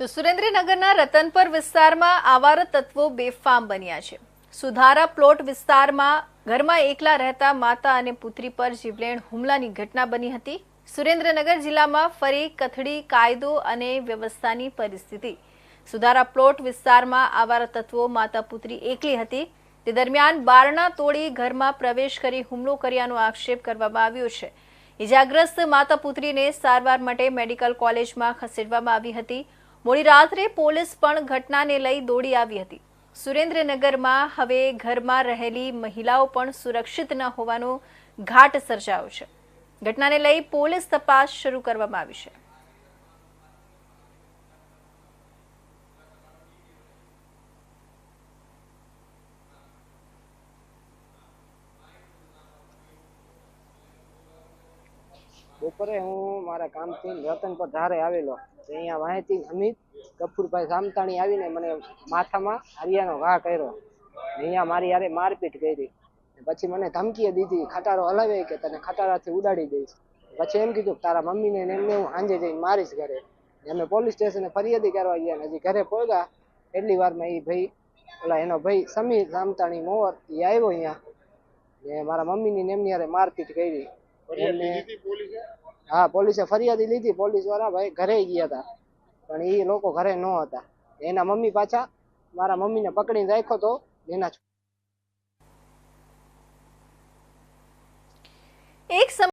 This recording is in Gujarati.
તો સુરેન્દ્રનગરના રતનપર વિસ્તારમાં આવારા તત્વો બેફામ બન્યા છે. સુધારા પ્લોટ વિસ્તારમાં ઘરમાં એકલા રહેતા માતા અને પુત્રી પર જીવલેણ હુમલાની ઘટના બની હતી. સુરેન્દ્રનગર જિલ્લામાં ફરી કથળી, કાયદો અને વ્યવસ્થાની પરિસ્થિતિ. સુધારા પ્લોટ વિસ્તારમાં આવારા તત્વો માતા પુત્રી એકલી હતી. તે દરમિયાન બારણા તોડી ઘરમાં પ્રવેશ કરી હુમલો કર્યાનો આક્ષેપ કરવામાં આવ્યો છે. ઇજાગ્રસ્ત માતા પુત્રીને સારવાર માટે મેડિકલ કોલેજમાં ખસેડવામાં આવી હતી. મોડી રાત્રે પોલીસ પણ ઘટનાને લઈ દોડી આવી હતી. સુરેન્દ્રનગરમાં હવે ઘરમાં રહેલી મહિલાઓ પણ સુરક્ષિત ન હોવાનો ઘાટ સર્જાયો છે. ઘટનાને લઈ પોલીસ તપાસ શરૂ કરવામાં આવી છે. બપોરે હું મારા કામથી રતન પર ધારે આવેલો. અહીંયા માહિતી અમિત કપૂરભાઈ સામતાણી આવીને મને માથામાં હરિયાનો ઘા કર્યો. અહીંયા મારી યારે મારપીટ કરી. પછી મને ધમકી દીધી, ખટારો હલાવે કે તને ખટારાથી ઉડાડી દઈશ? પછી એમ કીધું કે, તારા મમ્મીને એમને હું સાંજે જઈને મારીશ ઘરે. અમે પોલીસ સ્ટેશને ફરિયાદી કરવા ગયા હજી ઘરે પહોંચ્યા એટલી વારમાં એ ભાઈ, ઓલા એનો ભાઈ સમીર સામતાણી મોવર એ આવ્યો અહીંયા ને મારા મમ્મીની ને એમની હારે મારપીટ કરી. હા પોલીસે ફરિયાદી લીધી. પોલીસવાળા ભાઈ ઘરે ગયા હતા. પણ એ લોકો ઘરે ન હતા. એના મમ્મી પાછા મારા મમ્મીને પકડીને રાખ્યો તો એના એક